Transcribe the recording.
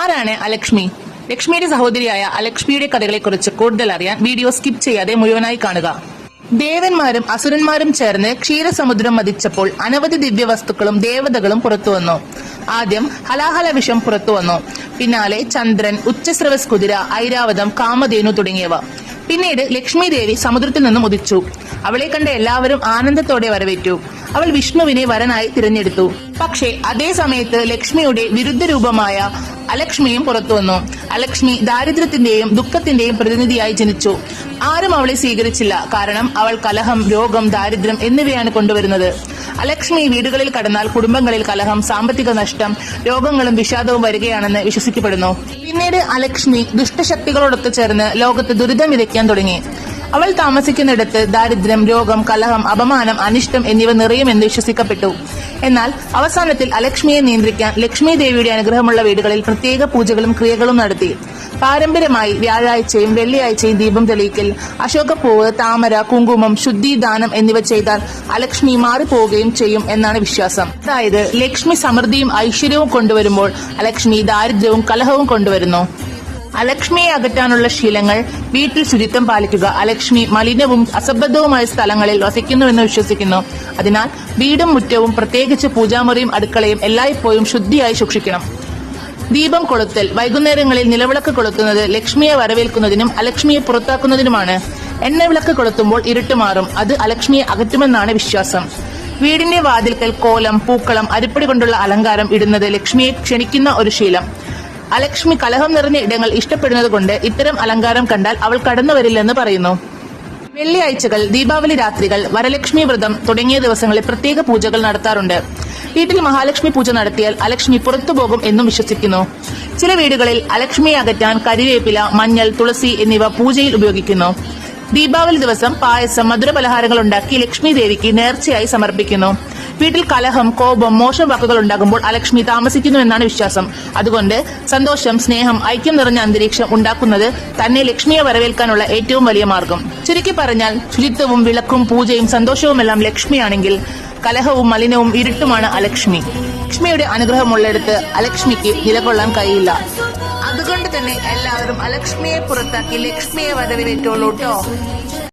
ആരാണ് അലക്ഷ്മി? ലക്ഷ്മിയുടെ സഹോദരിയായ അലക്ഷ്മിയുടെ കഥകളെക്കുറിച്ച് കൂടുതൽ അറിയാൻ വീഡിയോ സ്കിപ്പ് ചെയ്യാതെ മുഴുവനായി കാണുക. ദേവന്മാരും അസുരന്മാരും ചേർന്ന് ക്ഷീരസമുദ്രം മതിച്ചപ്പോൾ അനവധി ദിവ്യവസ്തുക്കളും ദേവതകളും പുറത്തുവന്നു ആദ്യം ഹലാഹല വിഷം പുറത്തുവന്നു പിന്നാലെ ചന്ദ്രൻ ഉച്ചസ്രവസ് കുതിര ഐരാവതം കാമധേനു തുടങ്ങിയവ. പിന്നീട് ലക്ഷ്മി ദേവി സമുദ്രത്തിൽ നിന്നും ഉദിച്ചു. അവളെ കണ്ട എല്ലാവരും ആനന്ദത്തോടെ വരവേറ്റു. അവൾ വിഷ്ണുവിനെ വരനായി തിരഞ്ഞെടുത്തു. പക്ഷേ അതേ സമയത്ത് ലക്ഷ്മിയുടെ വിരുദ്ധ രൂപമായ അലക്ഷ്മിയും പുറത്തു വന്നു. അലക്ഷ്മി ദാരിദ്ര്യത്തിന്റെയും ദുഃഖത്തിന്റെയും പ്രതിനിധിയായി ജനിച്ചു. ആരും അവളെ സ്വീകരിച്ചില്ല. കാരണം അവൾ കലഹം രോഗം ദാരിദ്ര്യം എന്നിവയാണ് കൊണ്ടുവരുന്നത്. അലക്ഷ്മി വീടുകളിൽ കടന്നാൽ കുടുംബങ്ങളിൽ കലഹം സാമ്പത്തിക നഷ്ടം രോഗങ്ങളും വിഷാദവും വരികയാണെന്ന് വിശ്വസിക്കപ്പെടുന്നു. പിന്നീട് അലക്ഷ്മി ദുഷ്ടശക്തികളോടൊത്ത് ചേർന്ന് ലോകത്ത് ദുരിതം വിതയ്ക്കാൻ തുടങ്ങി. അവൾ താമസിക്കുന്നിടത്ത് ദാരിദ്ര്യം രോഗം കലഹം അപമാനം അനിഷ്ടം എന്നിവ നിറയുമെന്ന് വിശ്വസിക്കപ്പെട്ടു. എന്നാൽ അവസാനത്തിൽ അലക്ഷ്മിയെ നിയന്ത്രിക്കാൻ ലക്ഷ്മി ദേവിയുടെ അനുഗ്രഹമുള്ള വീടുകളിൽ പ്രത്യേക പൂജകളും ക്രിയകളും നടത്തി. പാരമ്പര്യമായി വ്യാഴാഴ്ചയും വെള്ളിയാഴ്ചയും ദീപം തെളിയിക്കൽ അശോകപ്പൂവ് താമര കുങ്കുമം ശുദ്ധി ദാനം എന്നിവ ചെയ്താൽ അലക്ഷ്മി മാറിപ്പോവുകയും ചെയ്യും എന്നാണ് വിശ്വാസം. അതായത് ലക്ഷ്മി സമൃദ്ധിയും ഐശ്വര്യവും കൊണ്ടുവരുമ്പോൾ അലക്ഷ്മി ദാരിദ്ര്യവും കലഹവും കൊണ്ടുവരുന്നു. അലക്ഷ്മിയെ അകറ്റാനുള്ള ശീലങ്ങൾ വീട്ടിൽ ശുചിത്വം പാലിക്കുക അലക്ഷ്മി മലിനവും അസംബദ്ധവുമായ സ്ഥലങ്ങളിൽ വസിക്കുന്നുവെന്ന് വിശ്വസിക്കുന്നു. അതിനാൽ വീടും മുറ്റവും പ്രത്യേകിച്ച് പൂജാമുറിയും അടുക്കളയും എല്ലായ്പ്പോഴും ശുദ്ധിയായി സൂക്ഷിക്കണം. ദീപം കൊളുത്തൽ വൈകുന്നേരങ്ങളിൽ നിലവിളക്ക് കൊളുത്തുന്നത് ലക്ഷ്മിയെ വരവേൽക്കുന്നതിനും അലക്ഷ്മിയെ പുറത്താക്കുന്നതിനുമാണ്. എണ്ണവിളക്ക് കൊളുത്തുമ്പോൾ ഇരുട്ട് മാറും അത് അലക്ഷ്മിയെ അകറ്റുമെന്നാണ് വിശ്വാസം. വീടിന്റെ വാതിൽക്കൽ കോലം പൂക്കളം അരിപ്പടി കൊണ്ടുള്ള അലങ്കാരം ഇടുന്നത് ലക്ഷ്മിയെ ക്ഷണിക്കുന്ന ഒരു ശീലം. അലക്ഷ്മി കലഹം നിറഞ്ഞ ഇടങ്ങൾ ഇഷ്ടപ്പെടുന്നത് കൊണ്ട് ഇത്തരം അലങ്കാരം കണ്ടാൽ അവൾ കടന്നു വരില്ലെന്ന് പറയുന്നു. വെള്ളിയാഴ്ചകൾ ദീപാവലി രാത്രികൾ വരലക്ഷ്മി വ്രതം തുടങ്ങിയ ദിവസങ്ങളിൽ പ്രത്യേക പൂജകൾ നടത്താറുണ്ട്. വീട്ടിൽ മഹാലക്ഷ്മി പൂജ നടത്തിയാൽ അലക്ഷ്മി പുറത്തു പോകും എന്നും വിശ്വസിക്കുന്നു. ചില വീടുകളിൽ അലക്ഷ്മിയെ അകറ്റാൻ കരിവേപ്പില മഞ്ഞൾ തുളസി എന്നിവ പൂജയിൽ ഉപയോഗിക്കുന്നു. ദീപാവലി ദിവസം പായസം മധുര പലഹാരങ്ങൾ ഉണ്ടാക്കി ലക്ഷ്മി ദേവിക്ക് നേർച്ചയായി സമർപ്പിക്കുന്നു. വീട്ടിൽ കലഹം കോപം മോശം വാക്കുകൾ ഉണ്ടാകുമ്പോൾ അലക്ഷ്മി താമസിക്കുന്നു എന്നാണ് വിശ്വാസം. അതുകൊണ്ട് സന്തോഷം സ്നേഹം ഐക്യം നിറഞ്ഞ അന്തരീക്ഷം ഉണ്ടാക്കുന്നത് തന്നെ ലക്ഷ്മിയെ വരവേൽക്കാനുള്ള ഏറ്റവും വലിയ മാർഗം. ചുരുക്കി പറഞ്ഞാൽ ശുചിത്വവും വിളക്കും പൂജയും സന്തോഷവുമെല്ലാം ലക്ഷ്മിയാണെങ്കിൽ കലഹവും മലിനവും ഇരുട്ടുമാണ് അലക്ഷ്മി. ലക്ഷ്മിയുടെ അനുഗ്രഹമുള്ളിടത്ത് അലക്ഷ്മിക്ക് നിലകൊള്ളാൻ കഴിയില്ല. അതുകൊണ്ട് തന്നെ എല്ലാവരും അലക്ഷ്മിയെ പുറത്താക്കി ലക്ഷ്മിയെ വരവേറ്റോളൂ കേട്ടോ